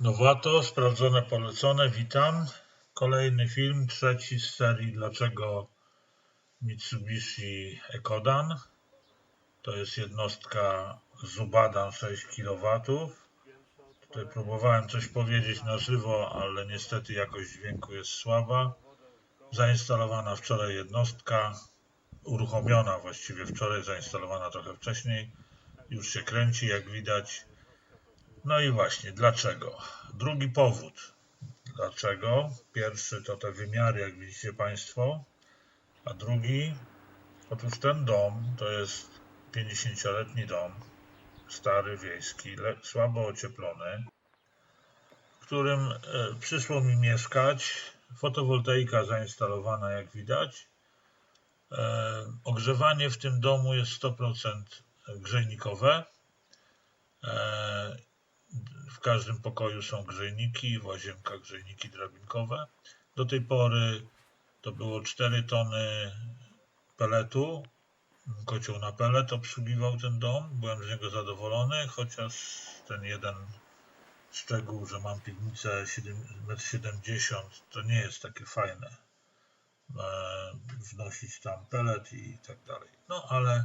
Nowato, sprawdzone, polecone, witam. Kolejny film, trzeci z serii Dlaczego Mitsubishi Ekodan. To jest jednostka Zubadan 6 kW. Tutaj próbowałem coś powiedzieć na żywo, ale niestety jakość dźwięku jest słaba. Zainstalowana wczoraj jednostka, uruchomiona właściwie wczoraj, zainstalowana trochę wcześniej. Już się kręci, jak widać. No i właśnie, dlaczego? Drugi powód. Dlaczego? Pierwszy to te wymiary, jak widzicie Państwo, a drugi, otóż ten dom to jest 50-letni dom, stary, wiejski, słabo ocieplony, w którym e, przyszło mi mieszkać. Fotowoltaika zainstalowana, jak widać. E, ogrzewanie w tym domu jest 100% grzejnikowe. W każdym pokoju są grzejniki, w łazienkach grzejniki drabinkowe. Do tej pory to było 4 tony peletu. Kocioł na pelet obsługiwał ten dom. Byłem z niego zadowolony, chociaż ten jeden szczegół, że mam piwnicę 1,70 m, to nie jest takie fajne. E, Wnosić tam pelet i tak dalej. No ale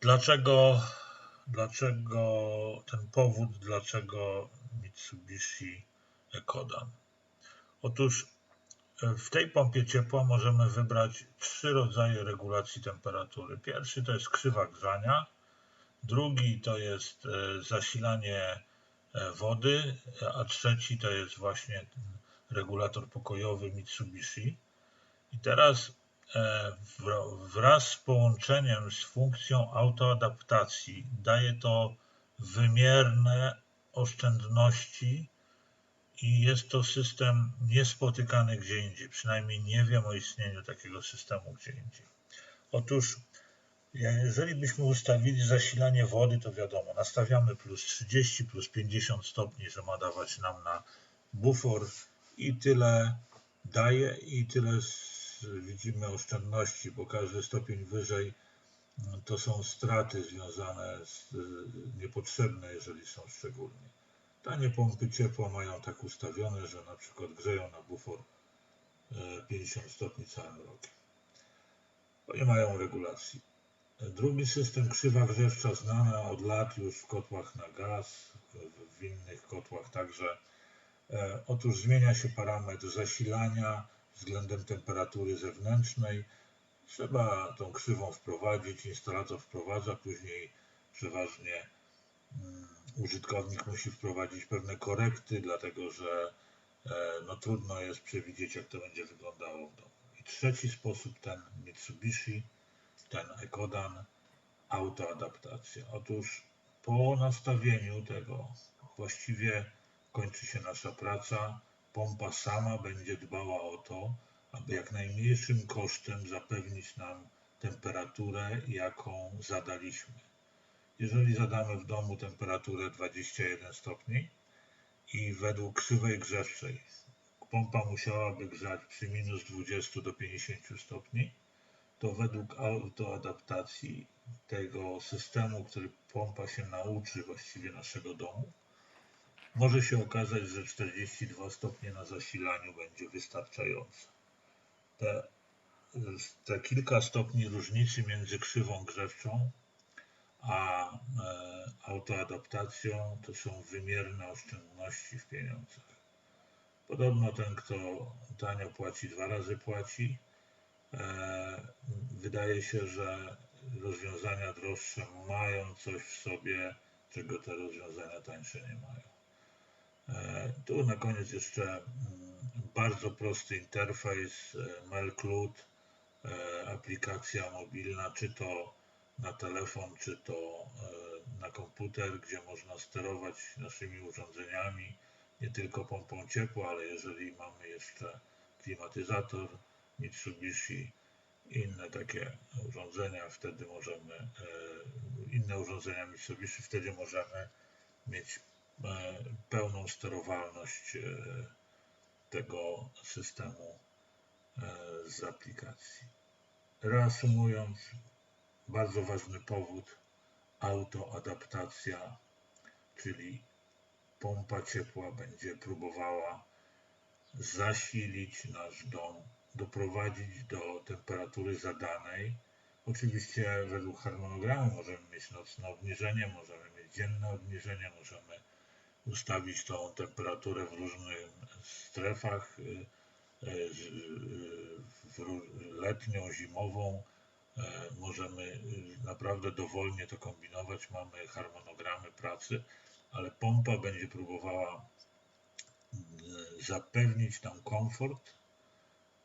dlaczego dlaczego ten powód, dlaczego Mitsubishi Ekodan. Otóż e, w tej pompie ciepła możemy wybrać trzy rodzaje regulacji temperatury. Pierwszy to jest krzywa grzania, drugi to jest e, zasilanie e, wody, a trzeci to jest właśnie regulator pokojowy Mitsubishi. I teraz wraz z połączeniem z funkcją autoadaptacji daje to wymierne oszczędności i jest to system niespotykany gdzie indziej. Przynajmniej nie wiem o istnieniu takiego systemu gdzie indziej. Otóż jeżeli byśmy ustawili zasilanie wody, to wiadomo, nastawiamy plus 30, plus 50 stopni, że ma dawać nam na bufor i tyle daje i tyle widzimy oszczędności, bo każdy stopień wyżej mm, to są straty związane z y, niepotrzebne, jeżeli są szczególnie. Tanie pompy ciepła mają tak ustawione, że na przykład grzeją na bufor e, 50 stopni całym rokiem. Bo nie mają regulacji. Drugi system krzywa grzewcza znana od lat już w kotłach na gaz, w, w innych kotłach także. E, Otóż zmienia się parametr zasilania względem temperatury zewnętrznej. Trzeba tą krzywą wprowadzić, instalator wprowadza, później przeważnie mm, użytkownik musi wprowadzić pewne korekty, dlatego że e, no, trudno jest przewidzieć, jak to będzie wyglądało w domu. I trzeci sposób, ten Mitsubishi, ten Ekodan, autoadaptacja. Otóż po nastawieniu tego właściwie kończy się nasza praca. Pompa sama będzie dbała o to, aby jak najmniejszym kosztem zapewnić nam temperaturę, jaką zadaliśmy. Jeżeli zadamy w domu temperaturę 21 stopni i według krzywej grzewczej pompa musiałaby grzać przy minus 20 do 50 stopni, to według autoadaptacji tego systemu, który pompa się nauczy właściwie naszego domu, może się okazać, że 42 stopnie na zasilaniu będzie wystarczające. Te, te kilka stopni różnicy między krzywą grzewczą a e, autoadaptacją to są wymierne oszczędności w pieniądzach. Podobno ten, kto tanio płaci, dwa razy płaci. E, wydaje się, że rozwiązania droższe mają coś w sobie, czego te rozwiązania tańsze nie mają. E, Tu na koniec jeszcze mm, bardzo prosty interfejs e, MailCloud, e, aplikacja mobilna, czy to na telefon, czy to na komputer, gdzie można sterować naszymi urządzeniami, nie tylko pompą ciepła, ale jeżeli mamy jeszcze klimatyzator Mitsubishi, inne takie urządzenia, wtedy możemy, inne urządzenia Mitsubishi, wtedy możemy mieć pełną sterowalność e, tego systemu e, z aplikacji. Reasumując, bardzo ważny powód autoadaptacja, czyli pompa ciepła będzie próbowała zasilić nasz dom, doprowadzić do temperatury zadanej. Oczywiście według harmonogramu możemy mieć nocne obniżenie, możemy mieć dzienne obniżenie, możemy ustawić tą temperaturę w różnych strefach, y, y, letnią, zimową. E, Możemy y, naprawdę dowolnie to kombinować, mamy harmonogramy pracy, ale pompa będzie próbowała zapewnić nam komfort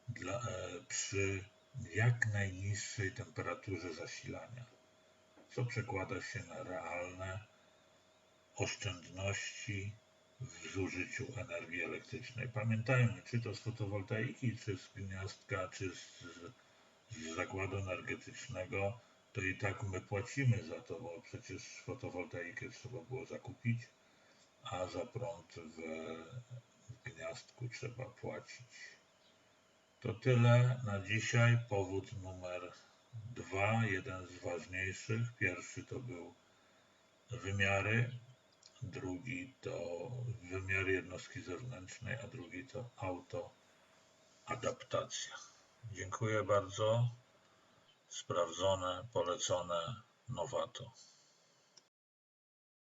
dla, e, przy jak najniższej temperaturze zasilania, co przekłada się na realne oszczędności w zużyciu energii elektrycznej. Pamiętajmy, czy to z fotowoltaiki, czy z gniazdka, czy z, z zakładu energetycznego, to i tak my płacimy za to, bo przecież fotowoltaikę trzeba było zakupić, a za prąd w, gniazdku trzeba płacić. To tyle na dzisiaj. Powód numer dwa, jeden z ważniejszych. Pierwszy to był wymiary, drugi to wymiar jednostki zewnętrznej, a drugi to autoadaptacja. Dziękuję bardzo. Sprawdzone, polecone, nowato.